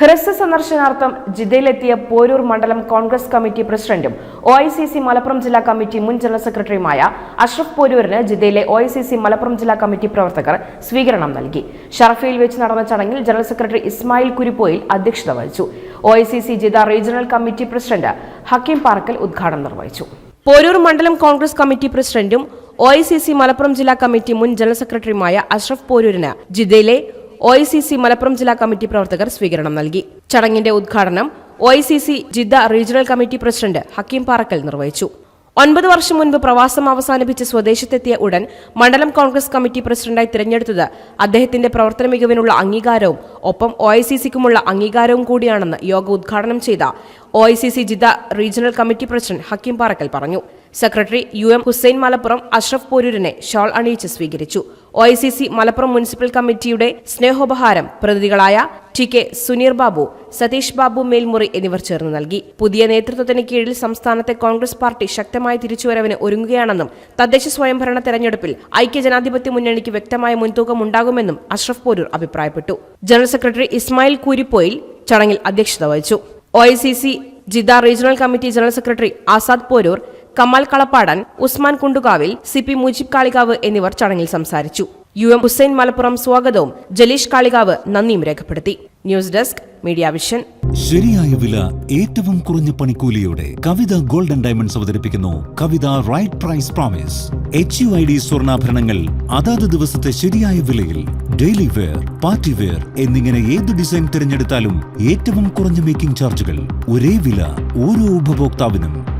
ഹ്രസ്വ സന്ദർശനാർത്ഥം ജിദ്ദയിലെത്തിയ പോരൂർ മണ്ഡലം കോൺഗ്രസ് കമ്മിറ്റി പ്രസിഡന്റും O I C C Malappuram ജില്ലാ കമ്മിറ്റി മുൻ ജനറൽ സെക്രട്ടറിയുമായ അഷ്റഫ് പോരൂരിന് ജിദ്ദയിലെ O I C C Malappuram ജില്ലാ കമ്മിറ്റി പ്രവർത്തകർ സ്വീകരണം നൽകി. ഷറഫയിൽ വെച്ച് നടന്ന ചടങ്ങിൽ ജനറൽ സെക്രട്ടറി ഇസ്മായിൽ കുരിപ്പോയിൽ അധ്യക്ഷത വഹിച്ചു. O I C C regional committee president Hakeem Parakkal ഉദ്ഘാടനം നിർവഹിച്ചു. പോരൂർ മണ്ഡലം കോൺഗ്രസ് കമ്മിറ്റി പ്രസിഡന്റും O I C C Malappuram ജില്ലാ കമ്മിറ്റി മുൻ ജനറൽ സെക്രട്ടറിയുമായ അഷ്റഫ് പോരൂരിന് ജിദ്ദയിലെ O I C C Malappuram ജില്ലാ കമ്മിറ്റി പ്രവർത്തകർ സ്വീകരണം നൽകി. ചടങ്ങിന്റെ ഉദ്ഘാടനം O I C C Jeddah regional committee president Hakeem Parakkal നിർവഹിച്ചു. ഒൻപത് വർഷം മുൻപ് പ്രവാസം അവസാനിപ്പിച്ച് സ്വദേശത്തെത്തിയ ഉടൻ മണ്ഡലം കോൺഗ്രസ് കമ്മിറ്റി പ്രസിഡന്റായി തിരഞ്ഞെടുത്തത് അദ്ദേഹത്തിന്റെ പ്രവർത്തന മികവിനുള്ള അംഗീകാരവും ഒപ്പം ഒ ഐ സി സിക്കുമുള്ള അംഗീകാരവും കൂടിയാണെന്ന് യോഗ ഉദ്ഘാടനം ചെയ്ത O I C C Jeddah regional committee president Hakeem Parakkal പറഞ്ഞു. Secretary U M Hussain Malappuram Ashraf പോരൂരിനെ shawl അണിയിച്ച് സ്വീകരിച്ചു. O I C C Malappuram municipal കമ്മിറ്റിയുടെ സ്നേഹോപഹാരം പ്രതിനിധികളായ ടി കെ സുനീർ ബാബു സതീഷ് ബാബു മേൽമുറി എന്നിവർ ചേർന്ന് നൽകി. പുതിയ നേതൃത്വത്തിന് കീഴിൽ സംസ്ഥാനത്തെ കോൺഗ്രസ് പാർട്ടി ശക്തമായ തിരിച്ചുവരവിന് ഒരുങ്ങുകയാണെന്നും തദ്ദേശ സ്വയംഭരണ തെരഞ്ഞെടുപ്പിൽ ഐക്യജനാധിപത്യ മുന്നണിക്ക് വ്യക്തമായ മുൻതൂക്കം ഉണ്ടാകുമെന്നും അഷ്റഫ് പോരൂർ അഭിപ്രായപ്പെട്ടു. ജനറൽ സെക്രട്ടറി ഇസ്മായിൽ കൂരിപ്പോയിൽ ചടങ്ങിൽ അധ്യക്ഷത വഹിച്ചു. O I C C Jeddah regional committee general secretary Azad Porur Kamal Kalappadan Usman Kundukavil C P Mujeeb Kalikavu എന്നിവർ ചടങ്ങിൽ സംസാരിച്ചു. യു എം ഹുസൈൻ മലപ്പുറം സ്വാഗതവും. ജലീഷ് കാളികാവ് നന്ദിയും രേഖപ്പെടുത്തി. News desk media vision. ശരിയായ വില ഏറ്റവും കുറഞ്ഞ പണിക്കൂലിയോടെ കവിത ഗോൾഡൻ ഡയമണ്ട്സ് അവതരിപ്പിക്കുന്നു Kavitha right price promise. H U I D സ്വർണാഭരണങ്ങൾ അതാത് ദിവസത്തെ ശരിയായ വിലയിൽ ഡെയിലി വെയർ പാർട്ടി വെയർ എന്നിങ്ങനെ ഏത് ഡിസൈൻ തിരഞ്ഞെടുത്താലും ഏറ്റവും കുറഞ്ഞ മേക്കിംഗ് ചാർജുകൾ ഒരേ വില ഓരോ ഉപഭോക്താവിനും.